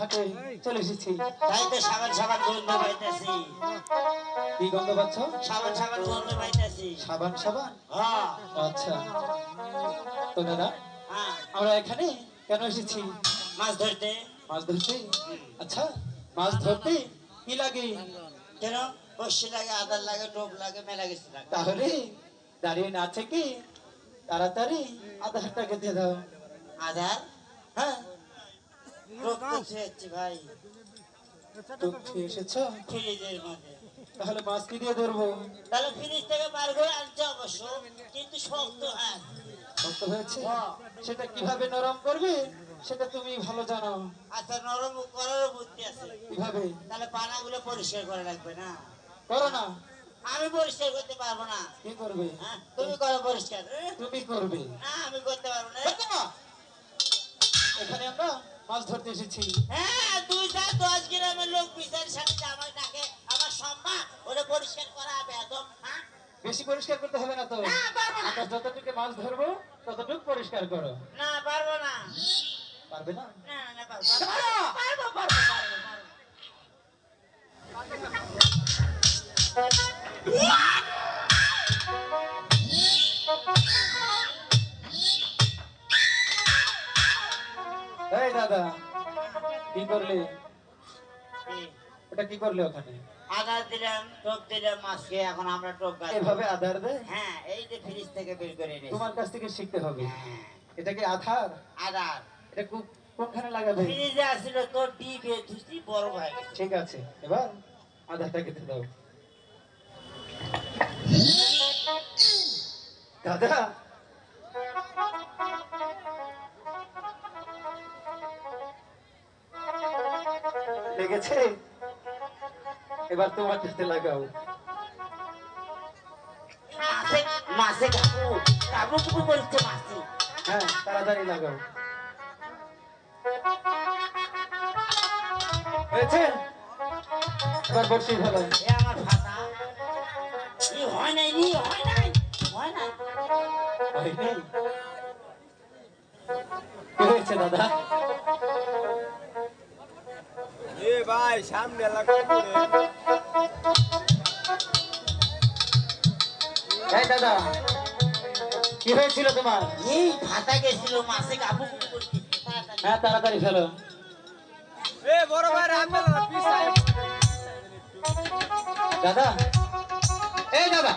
হাটে চলে এসেছি। তাই তো সাবান সাবান গন্ধ পাইতেছি। কি গন্ধ পাচ্ছ? সাবান সাবান গন্ধ পাইতেছি। সাবান সাবান? হ্যাঁ। আচ্ছা। তো দাদা হ্যাঁ। আমরা এখানে কেন এসেছি? মাছ ধরতে। মাছ ধরতে? আচ্ছা মাছ ধরতে কি লাগে? কেন? কষি লাগে আদার লাগে টোপ লাগে মেলা লাগে। তাহলে দাঁড়িয়ে না থেকে তাড়াতাড়ি আধারটাকে দিয়ে দাও। আধার? হ্যাঁ। টোপ তো ছেড়েছি ভাই। তো এসেছ তাহলে মাছ কি দিয়ে ধরবো? তাহলে ফ্রিজ থেকে বার করে আনছে অবশ্য কিন্তু শক্ত হ্যাঁ। শক্ত হয়েছে? সেটা কীভাবে নরম করবে সেটা তুমি ভালো জানো। আচ্ছা নরম করারও বুদ্ধি আছে। কীভাবে? তাহলে পানাগুলো পরিষ্কার করে রাখবে না। করো না। আমি পরিষ্কার করতে পারব না। কি করবে? হ্যাঁ তুমি করো পরিষ্কার। তুমি করবে। না আমি করতে পারব না। এখানে আমরা মাছ ধরতে এসেছি। হ্যাঁ দুই চার দশ গ্রামের লোক বিচার সাথে আমার ডাকে আমার সম্মান ওটা পরিষ্কার করা হবে একদম হ্যাঁ? বেশি পরিষ্কার করতে হবে না তো। আমরা যতটুকু মাছ ধরবো ততটুকু পরিষ্কার করো। না পারব না। পারবে না? না না, না পারব পারব পারব পারব পারব। এই দাদা কি করলে? ওটা কি করলে ওখানে? আদার দিলাম টোপ দিলাম মাছকে এখন আমরা টোপ গাছ। এভাবে আধার দেয় হ্যাঁ এই যে ফ্রিজ থেকে বের করে এনেছি। তোমার কাছ থেকে শিখতে হবে। হ্যাঁ, এটা কি আধার? আদার এটা কো- কোনখানে লাগাবে? ফ্রিজে আসছিল তোর ডিবে ধুসি বড় ভাই ঠিক আছে এবার আধারটা কেটে দাও। দাদা লেগেছে? এবার তোমার কাছে লাগাও। কাকু কাকু কুকু হ্যাঁ তাড়াতাড়ি লাগাও। হয়েছে? এবার বর্ষি ভালো এ আমার ফাটা ই হয় নাই হয় নাই হয় নাই। হয়নি? কি হয়েছে দাদা? ভাই সামনে লাগবে এই দাদা কি হয়েছিল তোমার? এই ফাটা গেছিল কাকু তাড়াতাড়ি। হ্যাঁ তাড়াতাড়ি ফেলো। এ বড় ভাই পিছায়। দাদা এই দাদা